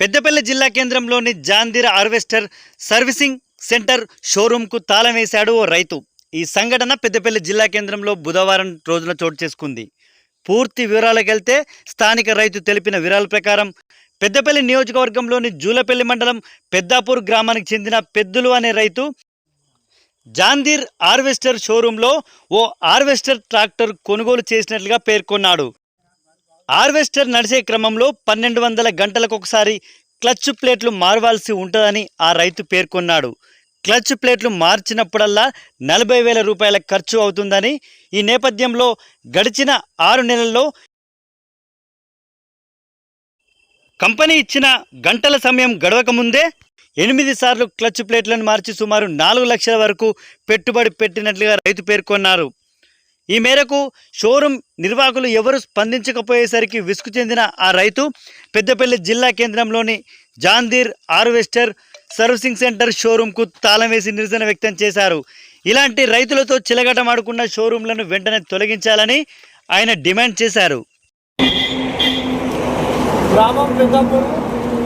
పెద్దపల్లి జిల్లా కేంద్రంలోని జాందీర్ harvester servicing centre షోరూంకు తాళం వేశాడు ఓ రైతు. ఈ సంఘటన పెద్దపల్లి జిల్లా కేంద్రంలో బుధవారం రోజున చోటు చేసుకుంది. పూర్తి వివరాలకు వెళ్తే స్థానిక రైతు తెలిపిన వివరాల ప్రకారం పెద్దపల్లి నియోజకవర్గంలోని జూలపల్లి మండలం పెద్దాపూర్ గ్రామానికి చెందిన పెద్దులు అనే రైతు జాందీర్ హార్వెస్టర్ షోరూంలో ఓ హార్వెస్టర్ ట్రాక్టర్ కొనుగోలు చేసినట్లుగా పేర్కొన్నాడు. హార్వెస్టర్ నడిచే క్రమంలో పన్నెండు వందల గంటలకు ఒకసారి క్లచ్ ప్లేట్లు మారవాల్సి ఉంటుందని ఆ రైతు పేర్కొన్నాడు. క్లచ్ ప్లేట్లు మార్చినప్పుడల్లా నలభై వేల రూపాయల ఖర్చు అవుతుందని ఈ నేపథ్యంలో గడిచిన ఆరు నెలల్లో కంపెనీ ఇచ్చిన గంటల సమయం గడవక ముందే ఎనిమిది సార్లు క్లచ్ ప్లేట్లను మార్చి సుమారు నాలుగు లక్షల వరకు పెట్టుబడి పెట్టినట్లుగా రైతు పేర్కొన్నారు. ఈ మేరకు షోరూం నిర్వాహకులు ఎవరు స్పందించకపోయేసరికి విసుగు చెందిన ఆ రైతు పెద్దపల్లి జిల్లా కేంద్రంలోని జాందీర్ హార్వెస్టర్ సర్వీసింగ్ సెంటర్ షోరూంకు తాళం వేసి నిరసన వ్యక్తం చేశారు. ఇలాంటి రైతులతో చిలగటమాడుకున్న షోరూంలను వెంటనే తొలగించాలని ఆయన డిమాండ్ చేశారు. గ్రామం పెద్దప్పుడు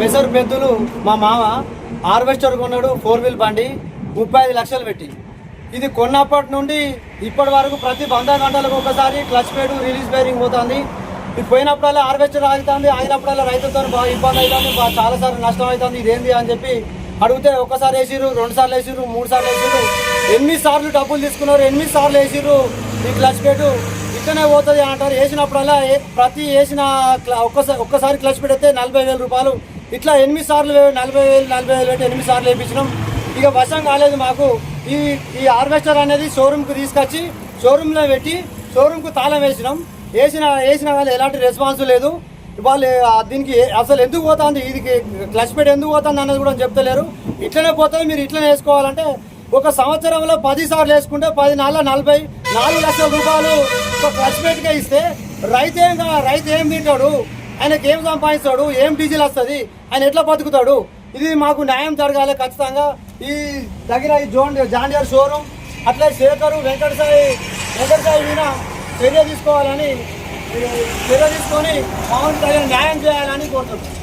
పెసరు పెద్దలు మా మామ హార్వెస్టర్ కొన్నాడు ఫోర్ వీల్ బండి ముప్పై ఐదు లక్షలు పెట్టి ఇది కొన్నప్పటి నుండి ఇప్పటి వరకు ప్రతి వంద గంటలకు ఒకసారి క్లచ్ పేడు రిలీజ్ బేరింగ్ పోతుంది. ఇది పోయినప్పుడల్లా హార్వెస్టర్ ఆగుతుంది ఆగినప్పుడల్లా రైతులతో బాగా ఇబ్బంది అవుతుంది బాగా చాలాసార్లు నష్టం అవుతుంది. ఇదేంది అని చెప్పి అడిగితే ఒకసారి వేసిర్రు రెండు సార్లు వేసిర్రు మూడు సార్లు వేసిర్రు. ఎనిమిది సార్లు డబ్బులు తీసుకున్నారు ఎనిమిది సార్లు వేసిర్రు ఈ క్లచ్ పేటు ఇట్లనే పోతుంది అంటారు. వేసినప్పుడల్లా ప్రతి వేసిన ఒక్కసారి ఒక్కసారి క్లచ్ పెడితే నలభై వేల రూపాయలు. ఇట్లా ఎనిమిది సార్లు నలభై వేలు నలభై వేలు పెట్టి ఎనిమిది సార్లు వేయించినాం ఇక వశం కాలేదు మాకు. ఈ ఈ హార్వెస్టర్ అనేది షోరూమ్కి తీసుకొచ్చి షోరూంలో పెట్టి షోరూమ్కు తాళం వేసినాం. వేసిన వేసిన వాళ్ళు ఎలాంటి రెస్పాన్స్ లేదు. వాళ్ళు దీనికి అసలు ఎందుకు పోతుంది? ఇది క్లచ్ పెట్టి ఎందుకు పోతుంది అన్నది కూడా చెప్తలేరు. ఇట్లనే పోతుంది మీరు ఇట్లనే వేసుకోవాలంటే ఒక సంవత్సరంలో పది సార్లు వేసుకుంటే పది నాళ్ళ నలభై నాలుగు లక్షల రూపాయలు ఒక క్లచ్ పెట్టుగా ఇస్తే రైతు ఏం రైతు ఏం తింటాడు? ఆయనకి ఏం సంపాదిస్తాడు? ఏం డీజిల్ వస్తుంది? ఆయన ఎట్లా బతుకుతాడు? ఇది మాకు న్యాయం జరగాలి ఖచ్చితంగా. ఈ దగ్గర ఈ జోన్ జాండియర్ షోరూమ్ అట్లే శేఖరు వెంకట సాయి వెంకట సాయి మీద చర్య తీసుకోవాలని చర్య తీసుకొని మామూలు న్యాయం చేయాలని కోరుతున్నాం.